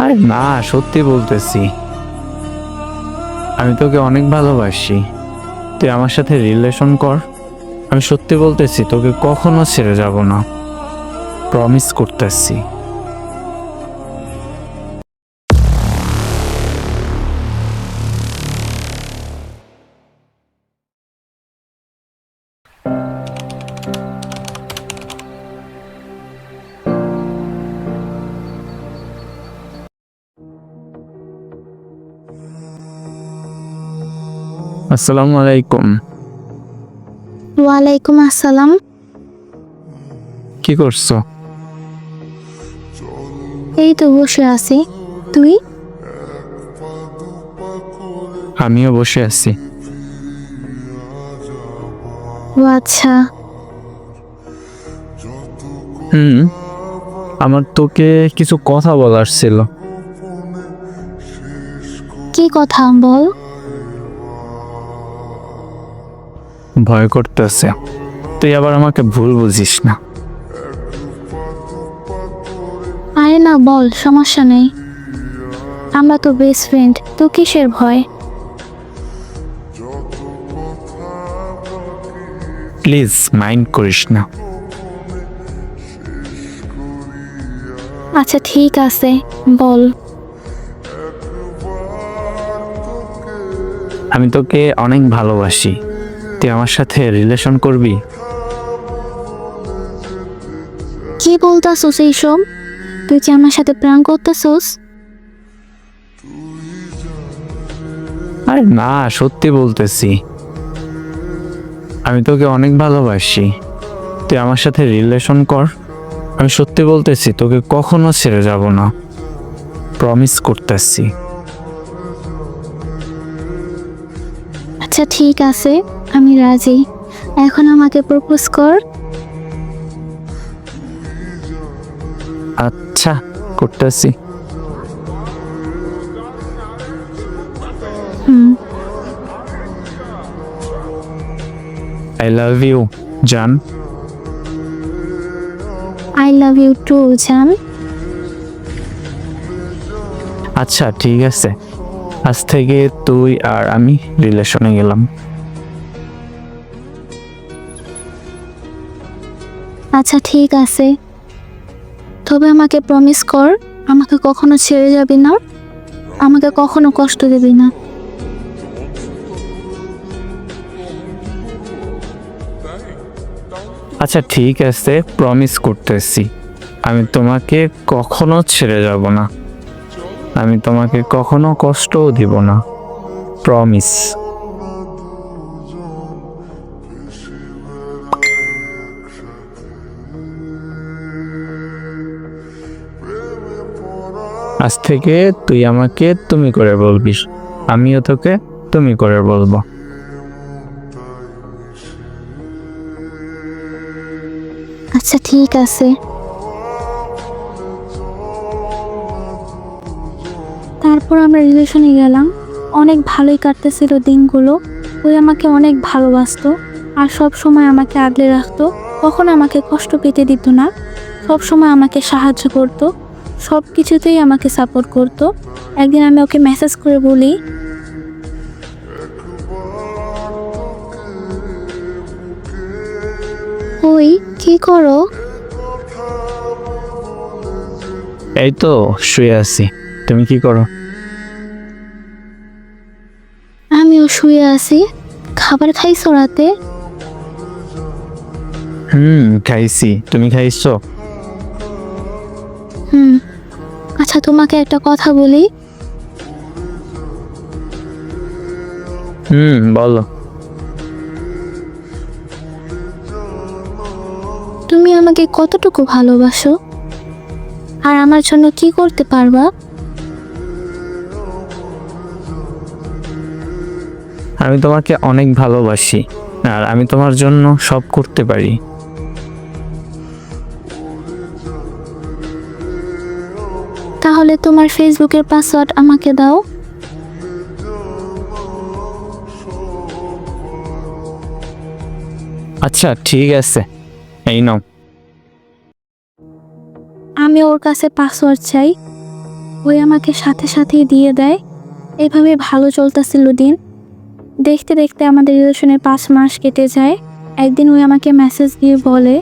আরে না, সত্যি বলতেছি। আমি তোকে অনেক ভালোবাসি। তুই আমার সাথে রিলেশন কর। আমি সত্যি বলতেছি, তোকে কখনো ছেড়ে যাব না। প্রমিস করতেছি। আসসালামু আলাইকুম। ওয়ালাইকুম আসসালাম। কি করছ? এই তো বসে আছি। তুই? আমিও বসে আছি। ও আচ্ছা। হুম আমার তোকে কিছু কথা বলার ছিল। কি কথা বল? ভয় করতেছে। তুই আবার আমাকে ভুল বুঝিস না। আরে না বল সমস্যা নেই। আমরা তো বেস্ট ফ্রেন্ড তো কিসের ভয়? প্লিজ মাইন্ড করিস না। আচ্ছা ঠিক আছে বল। আমি তোকে অনেক ভালোবাসি। তুই আমার সাথে রিলেশন করবি? কি বলতাছোস এইসব? তুই কি আমার সাথে প্রাণ করতেছোস? আরে না সত্যি বলতেছি। আমি তোকে অনেক ভালোবাসি। তুই আমার সাথে রিলেশন কর। আমি সত্যি বলতেছি তোকে কখনো ছেড়ে যাব না। প্রমিস করতেছি। আচ্ছা ঠিক আছে। আমি রাজি। এখন আমাকে প্রপোজ কর। আচ্ছা করতেছি। হুম। আই লাভ ইউ জান। আই লাভ ইউ টু জান। আচ্ছা ঠিক আছে। আজ থেকে তুই আর আমি রিলেশনে গেলাম। আচ্ছা ঠিক আছে। তবে আমাকে প্রমিস কর, আমাকে কখনো ছেড়ে যাবি না। আমাকে কখনো কষ্ট দিবি না। আচ্ছা ঠিক আছে প্রমিস করতেছি। আমি তোমাকে কখনো ছেড়ে যাব না। আমি তোমাকে কখনো কষ্টও দিব না। প্রমিস আজ থেকে তুই আমাকে তুমি করে বলবি। আমিও তোকে তুমি করে বলব। আচ্ছা ঠিক আছে। তারপর আমরা রিলেশনে গেলাম। অনেক ভালোই কাটতেছিল দিনগুলো। ওই আমাকে অনেক ভালোবাসতো আর সব সময় আমাকে আগলে রাখতো। কখনো আমাকে কষ্ট পেতে দিত না। সব সময় আমাকে সাহায্য করতো। সব কিছুতেই আমাকে সাপোর্ট করতো। একদিন আমি ওকে মেসেজ করে বলি ওই কি করো? এই তো শুয়ে আছি। তুমি কি করো? আমিও শুয়ে আছি। খাবার খাইছো রাতে? হুম খাইছি। তুমি খাইছো? হুম। আচ্ছা তোমাকে একটা কথা বলি। হুম বলো। তুমি আমাকে কতটুকু ভালোবাসো? আর আমার জন্য কি করতে পারবা? আমি তোমাকে অনেক ভালোবাসি আর আমি তোমার জন্য সব করতে পারি। তাহলে তোমার ফেসবুকের পাসওয়ার্ড আমাকে দাও। আচ্ছা ঠিক আছে। এই নাও। আমি ওর কাছে পাসওয়ার্ড চাই। ওই আমাকে সাথে সাথেই দিয়ে দেয়। এভাবে ভালো চলতেছিল দিন। দেখতে দেখতে আমাদের রিলেশনের পাঁচ মাস কেটে যায়। একদিন ওই আমাকে মেসেজ দিয়ে বলে